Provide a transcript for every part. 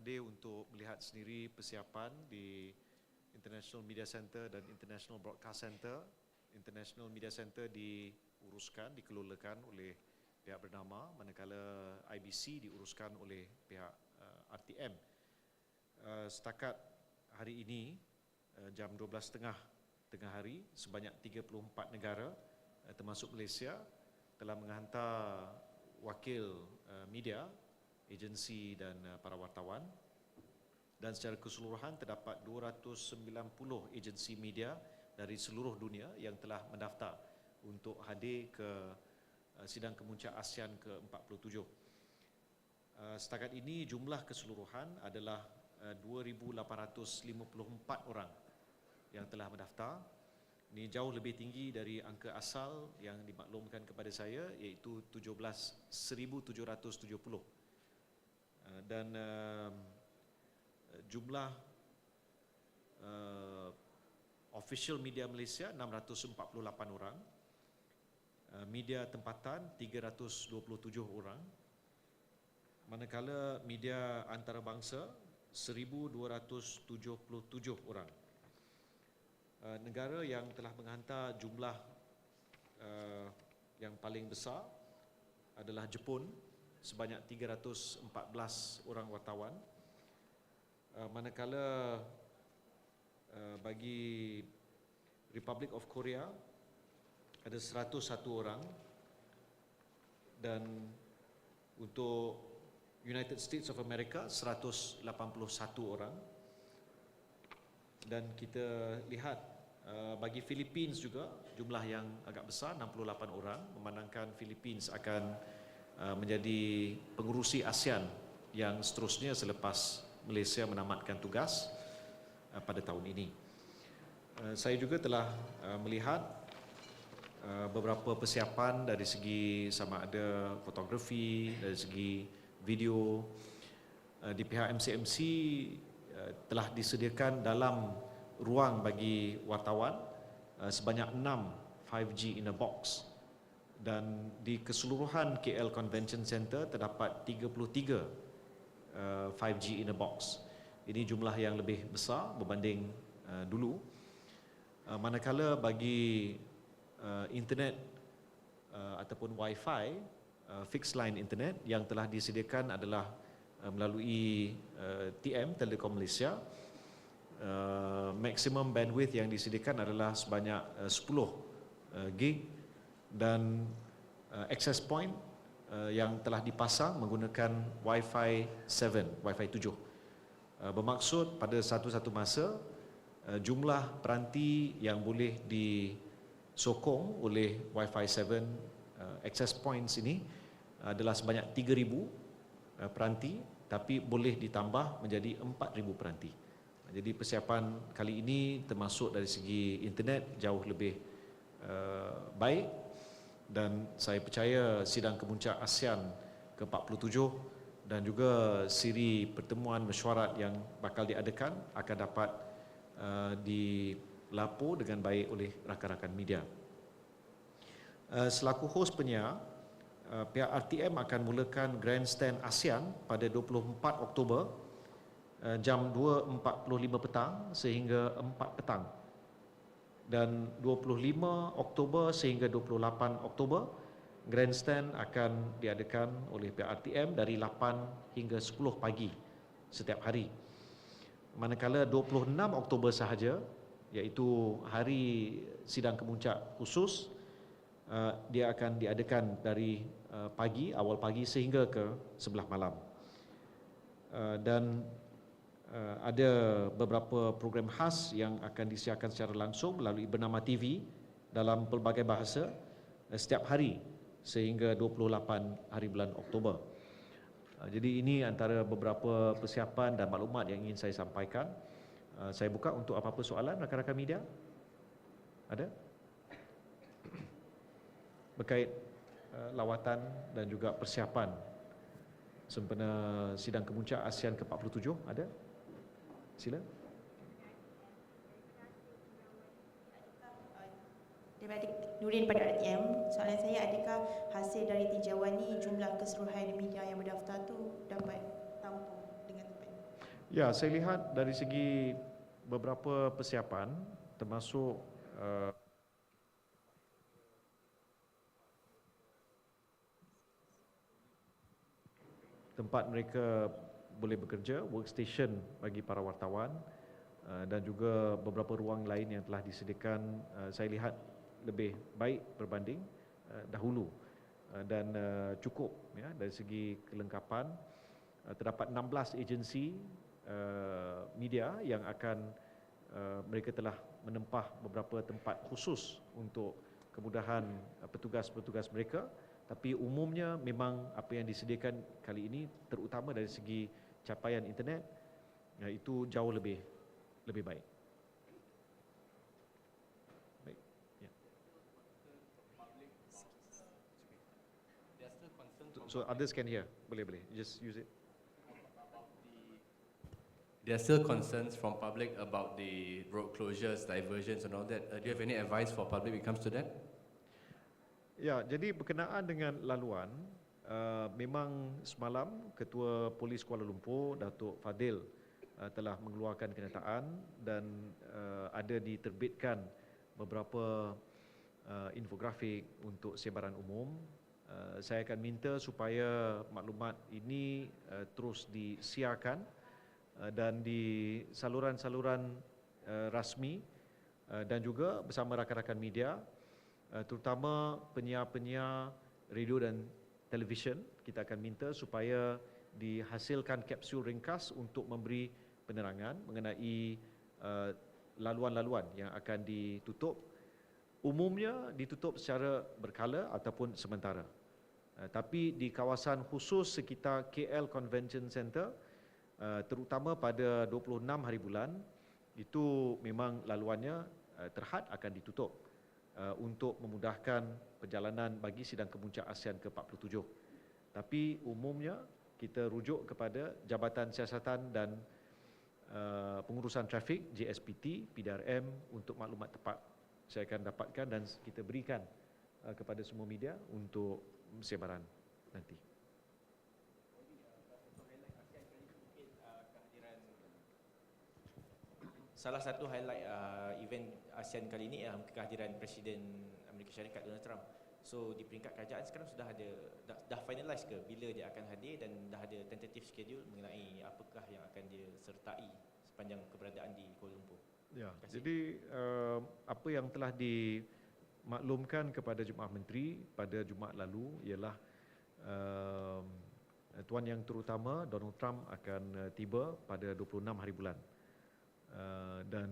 hadir untuk melihat sendiri persiapan di International Media Center dan International Broadcast Center. International Media Center diuruskan, dikelolakan oleh pihak bernama manakala IBC diuruskan oleh pihak uh, RTM. Uh, setakat hari ini uh, jam 12.30 tengah hari sebanyak 34 negara uh, termasuk Malaysia telah menghantar wakil uh, media agensi dan uh, para wartawan dan secara keseluruhan terdapat 290 agensi media dari seluruh dunia yang telah mendaftar untuk hadir ke uh, sidang kemuncak ASEAN ke-47. Uh, setakat ini jumlah keseluruhan adalah uh, 2854 orang yang telah mendaftar. Ini jauh lebih tinggi dari angka asal yang dimaklumkan kepada saya iaitu 17,770. Uh, dan uh, jumlah uh, official media Malaysia 648 orang, uh, media tempatan 327 orang, manakala media antarabangsa 1277 orang. Uh, negara yang telah menghantar jumlah uh, yang paling besar adalah Jepun sebanyak 314 orang wartawan. Uh, manakala uh, bagi Republic of Korea ada 101 orang. Dan untuk United States of America 181 orang. Dan kita lihat uh, bagi Philippines juga jumlah yang agak besar 68 orang. Memandangkan Philippines akan menjadi pengurusi ASEAN yang seterusnya selepas Malaysia menamatkan tugas uh, pada tahun ini. Uh, saya juga telah melihat beberapa persiapan dari segi sama ada fotografi, dari segi video di pihak MCMC telah disediakan dalam ruang bagi wartawan sebanyak 6 5G in a box dan di keseluruhan KL Convention Center terdapat 33 uh, 5G in a box. Ini jumlah yang lebih besar berbanding uh, dulu. Uh, manakala bagi uh, internet uh, ataupun wifi uh, fixed line internet yang telah disediakan adalah uh, melalui uh, TM Telekom Malaysia uh, maximum bandwidth yang disediakan adalah sebanyak uh, 10 uh, gig dan uh, access point uh, yang telah dipasang menggunakan Wi-Fi 7, Wi-Fi 7. Uh, bermaksud pada satu-satu masa uh, jumlah peranti yang boleh disokong oleh Wi-Fi 7 uh, access points ini adalah sebanyak 3000 uh, peranti tapi boleh ditambah menjadi 4000 peranti. Jadi persiapan kali ini termasuk dari segi internet jauh lebih uh, baik dan saya percaya sidang kemuncak ASEAN ke-47 dan juga siri pertemuan mesyuarat yang bakal diadakan akan dapat uh, dilapor dengan baik oleh rakan-rakan media. Uh, selaku hos penyiar, uh, pihak RTM akan mulakan Grandstand ASEAN pada 24 Oktober uh, jam 2.45 petang sehingga 4 petang dan 25 Oktober sehingga 28 Oktober grandstand akan diadakan oleh pihak RTM dari 8 hingga 10 pagi setiap hari. Manakala 26 Oktober sahaja iaitu hari sidang kemuncak khusus uh, dia akan diadakan dari uh, pagi awal pagi sehingga ke sebelah malam. Uh, dan uh, ada beberapa program khas yang akan disiarkan secara langsung melalui bernama TV dalam pelbagai bahasa uh, setiap hari sehingga 28 hari bulan Oktober. Uh, jadi ini antara beberapa persiapan dan maklumat yang ingin saya sampaikan. Saya buka untuk apa-apa soalan rakan-rakan media. Ada? Berkait lawatan dan juga persiapan sempena sidang kemuncak ASEAN ke-47 ada? Sila. Daripada Nurin pada RTM, soalan saya adakah hasil dari tinjauan ni jumlah keseluruhan media yang berdaftar tu dapat tahu tu dengan tepat? Ya, saya lihat dari segi beberapa persiapan termasuk uh, tempat mereka boleh bekerja, workstation bagi para wartawan uh, dan juga beberapa ruang lain yang telah disediakan uh, saya lihat lebih baik berbanding uh, dahulu. Dan cukup ya dari segi kelengkapan. Terdapat 16 agensi media yang akan mereka telah menempah beberapa tempat khusus untuk kemudahan petugas-petugas mereka. Tapi umumnya memang apa yang disediakan kali ini terutama dari segi capaian internet ya, itu jauh lebih lebih baik. Baik. Ya. So others can hear. Boleh boleh. Just use it. There are still concerns from public about the road closures, diversions and all that. Uh, do you have any advice for public when it comes to that? Ya, jadi berkenaan dengan laluan, uh, memang semalam Ketua Polis Kuala Lumpur Datuk Fadil uh, telah mengeluarkan kenyataan dan uh, ada diterbitkan beberapa uh, infografik untuk sebaran umum. Uh, saya akan minta supaya maklumat ini uh, terus disiarkan uh, dan di saluran-saluran uh, rasmi uh, dan juga bersama rakan-rakan media uh, terutama penyiar-penyiar radio dan televisyen kita akan minta supaya dihasilkan kapsul ringkas untuk memberi penerangan mengenai uh, laluan-laluan yang akan ditutup. Umumnya ditutup secara berkala ataupun sementara. Uh, tapi di kawasan khusus sekitar KL Convention Center uh, terutama pada 26 hari bulan itu memang laluannya uh, terhad akan ditutup uh, untuk memudahkan perjalanan bagi sidang kemuncak ASEAN ke-47. Tapi umumnya kita rujuk kepada Jabatan Siasatan dan uh, Pengurusan Trafik JSPT PDRM untuk maklumat tepat saya akan dapatkan dan kita berikan uh, kepada semua media untuk sebaran nanti. Salah satu highlight uh, event ASEAN kali ini ialah kehadiran Presiden Amerika Syarikat Donald Trump. So di peringkat kerajaan sekarang sudah ada dah, dah finalize ke bila dia akan hadir dan dah ada tentative schedule mengenai apakah yang akan dia sertai sepanjang keberadaan di Kuala Lumpur. Ya, jadi uh, apa yang telah dimaklumkan kepada Jemaah Menteri pada Jumaat lalu ialah uh, Tuan Yang Terutama Donald Trump akan uh, tiba pada 26 hari bulan. Uh, dan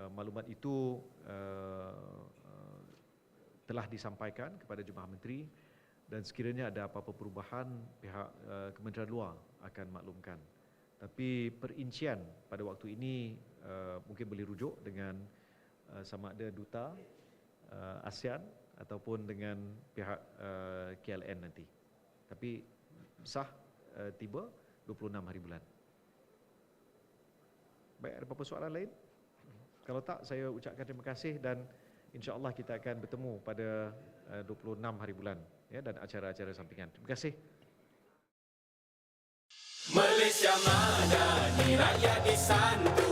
uh, maklumat itu uh, uh, telah disampaikan kepada Jemaah Menteri dan sekiranya ada apa-apa perubahan pihak uh, Kementerian Luar akan maklumkan. Tapi perincian pada waktu ini uh, mungkin boleh rujuk dengan uh, sama ada duta uh, ASEAN ataupun dengan pihak uh, KLN nanti. Tapi sah uh, tiba 26 hari bulan. Baik, ada apa-apa soalan lain? Kalau tak, saya ucapkan terima kasih dan insya-Allah kita akan bertemu pada uh, 26 hari bulan ya dan acara-acara sampingan. Terima kasih. Malaysia madani rakyat disantuni